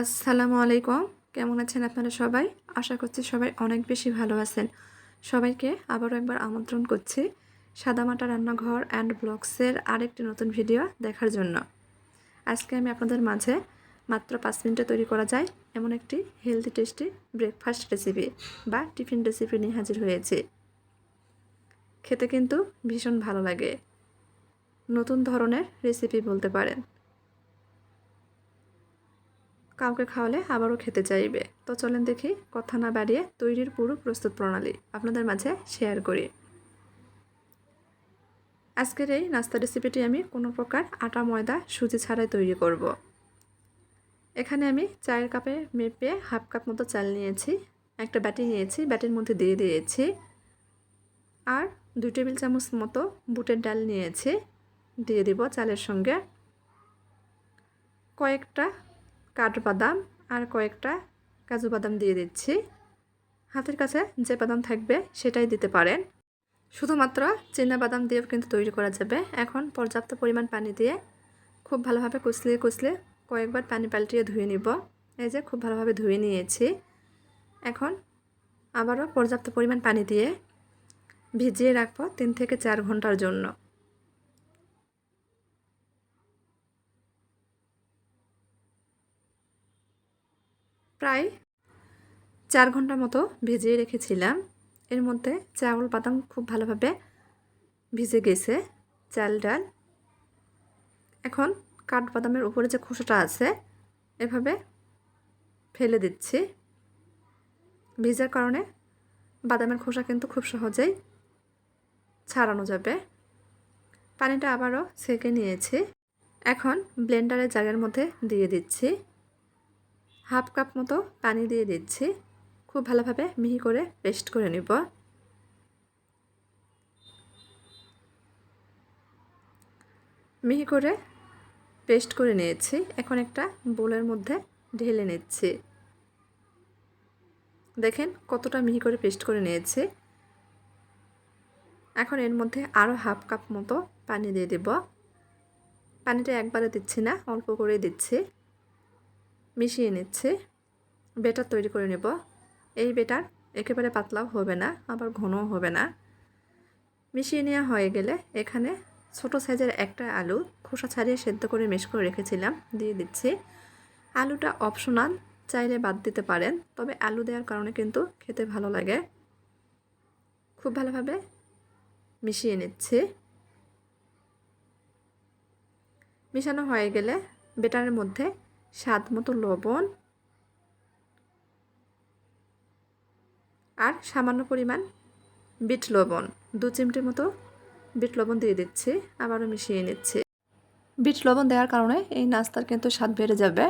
আসসালামু আলাইকুম। কেমন আছেন আপনারা সবাই? আশা করছি সবাই অনেক বেশি ভালো আছেন। সবাইকে আবারও একবার আমন্ত্রণ করছি সাদামাটা রান্নাঘর অ্যান্ড ব্লগসের আরেকটি নতুন ভিডিও দেখার জন্য। আজকে আমি আপনাদের মাঝে মাত্র পাঁচ মিনিটে তৈরি করা যায় এমন একটি হেলদি টেস্টি ব্রেকফাস্ট রেসিপি বা টিফিন রেসিপি নিয়ে হাজির হয়েছি। খেতে কিন্তু ভীষণ ভালো লাগে। নতুন ধরনের রেসিপি বলতে পারেন। কাউকে খাওয়ালে আবারও খেতে চাইবে। তো চলেন দেখি কথা না বাড়িয়ে তৈরির পুরো প্রস্তুত প্রণালী আপনাদের মাঝে শেয়ার করি। আজকের এই নাস্তা রেসিপিটি আমি কোনো প্রকার আটা, ময়দা, সুজি ছাড়াই তৈরি করব। এখানে আমি চায়ের কাপে মেপে হাফ কাপ মতো চাল নিয়েছি, একটা ব্যাটি নিয়েছি ব্যাটির মধ্যে দিয়ে দিয়েছি, আর দুই টেবিল চামচ মতো বুটের ডাল নিয়েছি, দিয়ে দিব চালের সঙ্গে। কয়েকটা কাঠবাদাম আর কয়েকটা কাজু বাদাম দিয়ে দিচ্ছি। হাতের কাছে যে বাদাম থাকবে সেটাই দিতে পারেন। শুধুমাত্র বাদাম দিয়েও কিন্তু তৈরি করা যাবে। এখন পর্যাপ্ত পরিমাণ পানি দিয়ে খুব ভালোভাবে কুচলিয়ে কুচলে কয়েকবার পানি পাল্টিয়ে ধুয়ে নিব। এই যে খুব ভালোভাবে ধুয়ে নিয়েছি। এখন আবারও পর্যাপ্ত পরিমাণ পানি দিয়ে ভিজিয়ে রাখব তিন থেকে চার ঘণ্টার জন্য। প্রায় চার ঘণ্টা মতো ভিজিয়ে রেখেছিলাম। এর মধ্যে চাউল, বাদাম খুব ভালোভাবে ভিজে গেছে, চাল, ডাল। এখন কাঠবাদামের উপরে যে খোসাটা আছে, এভাবে ফেলে দিচ্ছি। ভিজার কারণে বাদামের খোসা কিন্তু খুব সহজেই ছাড়ানো যাবে। পানিটা আবারও সেকে নিয়েছি। এখন ব্লেন্ডারের জায়গার মধ্যে দিয়ে দিচ্ছি। হাফ কাপ মতো পানি দিয়ে দিচ্ছি। খুব ভালোভাবে মিহি করে পেস্ট করে নিব। মিহি করে পেস্ট করে নিয়েছি। এখন একটা বোলের মধ্যে ঢেলে নিচ্ছি। দেখেন কতটা মিহি করে পেস্ট করে নিয়েছি। এখন এর মধ্যে আরও হাফ কাপ মতো পানি দিয়ে দেব। পানিটা একবারে দিচ্ছি না, অল্প করে দিচ্ছি। মিশিয়ে নিচ্ছে। বেটার তৈরি করে নেব। এই বেটার একেবারে পাতলাও হবে না, আবার ঘনও হবে না। মিশিয়ে নেওয়া হয়ে গেলে এখানে ছোট সাইজের একটা আলু খোসা ছাড়িয়ে সেদ্ধ করে মিশ করে রেখেছিলাম, দিয়ে দিচ্ছি। আলুটা অপশনাল, চাইলে বাদ দিতে পারেন, তবে আলু দেওয়ার কারণে কিন্তু খেতে ভালো লাগে। খুব ভালোভাবে মিশিয়ে নিচ্ছি। মিশানো হয়ে গেলে বেটারের মধ্যে স্বাদ মতো লবণ আর সামান্য পরিমাণ বিট লবণ। দু চিমটির মতো বিট লবণ দিয়ে দিচ্ছি, আবারও মিশিয়ে নিচ্ছি। বিট লবণ দেওয়ার কারণে এই নাস্তার কিন্তু স্বাদ বেড়ে যাবে।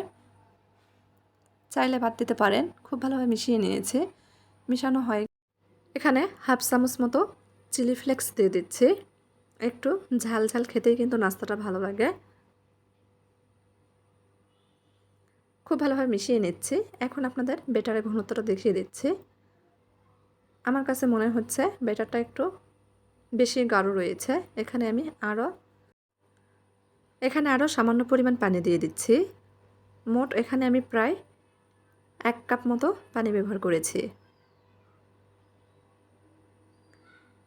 চাইলে ভাত দিতে পারেন, খুব ভালোভাবে মিশিয়ে নিয়েছি। মিশানো হয়। এখানে হাফ চামচ মতো চিলি ফ্লেক্স দিয়ে দিচ্ছি। একটু ঝাল ঝাল খেতেই কিন্তু নাস্তাটা ভালো লাগে। খুব ভালোভাবে মিশিয়ে নিচ্ছি। এখন আপনাদের বেটারের ঘনত্বটা দেখিয়ে দিচ্ছি। আমার কাছে মনে হচ্ছে বেটারটা একটু বেশি গাঢ় রয়েছে। এখানে আমি আরও এখানে আরও সামান্য পরিমাণ পানি দিয়ে দিচ্ছি। মোট এখানে আমি প্রায় এক কাপ মতো পানি ব্যবহার করেছি।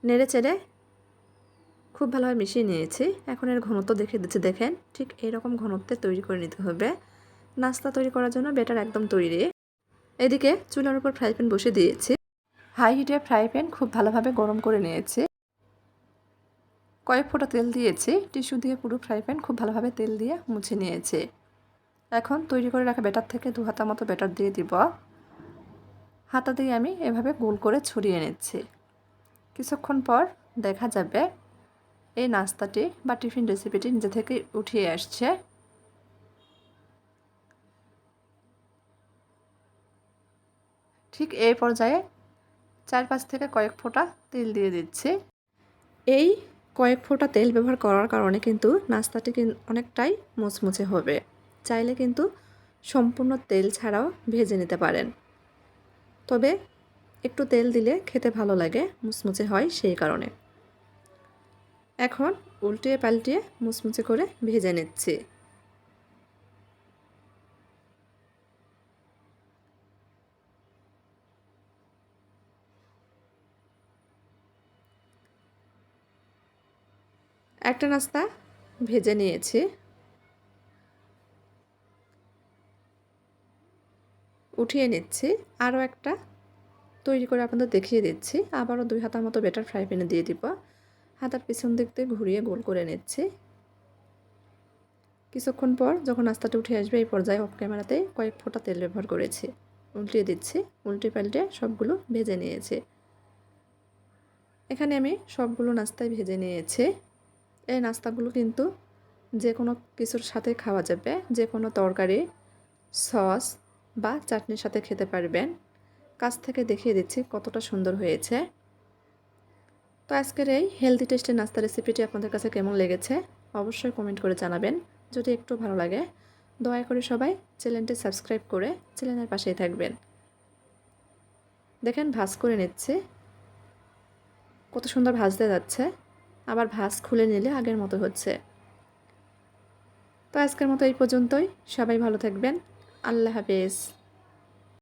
নেড়ে চেড়ে খুব ভালোভাবে মিশিয়ে নিয়েছি। এখন এর ঘনত্ব দেখে দিচ্ছি। দেখেন, ঠিক এইরকম ঘনত্বে তৈরি করে নিতে হবে। নাস্তা তৈরি করার জন্য বেটার একদম তৈরি এদিকে চুলার উপর ফ্রাই প্যান বসে দিয়েছি। হাই হিটে ফ্রাই প্যান খুব ভালোভাবে গরম করে নিয়েছি। কয়েক ফোঁটা তেল দিয়েছি। টিস্যু দিয়ে পুরো ফ্রাই প্যান খুব ভালোভাবে তেল দিয়ে মুছে নিয়েছি। এখন তৈরি করে রাখা ব্যাটার থেকে দু হাতা মতো ব্যাটার দিয়ে দিব। হাতা দিয়ে আমি এভাবে গোল করে ছড়িয়ে নিচ্ছি। কিছুক্ষণ পর দেখা যাবে এই নাস্তাটি বা টিফিন রেসিপিটি নিজে থেকে উঠিয়ে আসছে। ঠিক এই পর্যায়ে চারপাশ থেকে কয়েক ফোঁটা তেল দিয়ে দিচ্ছি। এই কয়েক ফোঁটা তেল ব্যবহার করার কারণে কিন্তু নাস্তাটি অনেকটাই মুচমুচে হবে। চাইলে কিন্তু সম্পূর্ণ তেল ছাড়াও ভেজে নিতে পারেন। তবে একটু তেল দিলে খেতে ভালো লাগে, মুচমুচে হয় সেই কারণে। এখন উল্টিয়ে পাল্টিয়ে মুচমুচে করে ভেজে নিচ্ছি। একটা নাস্তা ভেজে নিয়েছি। উঠিয়ে নিচ্ছি। আরও একটা তৈরি করে আপনাদের দেখিয়ে দিচ্ছি। আবারও দুই হাতার মতো বেটার ফ্রাই প্যানে দিয়ে দিব। হাতার পিছন দিক দিয়ে ঘুরিয়ে গোল করে নিচ্ছি। কিছুক্ষণ পর যখন নাস্তাটা উঠে আসবে এই পর্যায়ে অফ ক্যামেরাতে কয়েক ফোঁটা তেল ব্যবহার করেছি। উল্টিয়ে দিচ্ছি। উল্টে পাল্টে সবগুলো ভেজে নিয়েছি। এখানে আমি সবগুলো নাস্তায় ভেজে নিয়েছি। এই নাস্তাগুলো কিন্তু যে কোনো কিছুর সাথে খাওয়া যাবে যে কোনো তরকারি, সস বা চাটনির সাথে খেতে পারবেন। কাছ থেকে দেখিয়ে দিচ্ছি কতটা সুন্দর হয়েছে। তো আজকের এই হেলদি টেস্টের নাস্তা রেসিপিটি আপনাদের কাছে কেমন লেগেছে অবশ্যই কমেন্ট করে জানাবেন। যদি একটু ভালো লাগে, দয়া করে সবাই চ্যানেলটি সাবস্ক্রাইব করে চ্যানেলের পাশেই থাকবেন। দেখেন ভাজ করে নিচ্ছে। কত সুন্দর ভাজতে যাচ্ছে। আবার ভাস খুলে নিলে আগের মতো হচ্ছে। তো আজকের মতো এই পর্যন্তই। সবাই ভালো থাকবেন। আল্লাহ হাফেজ।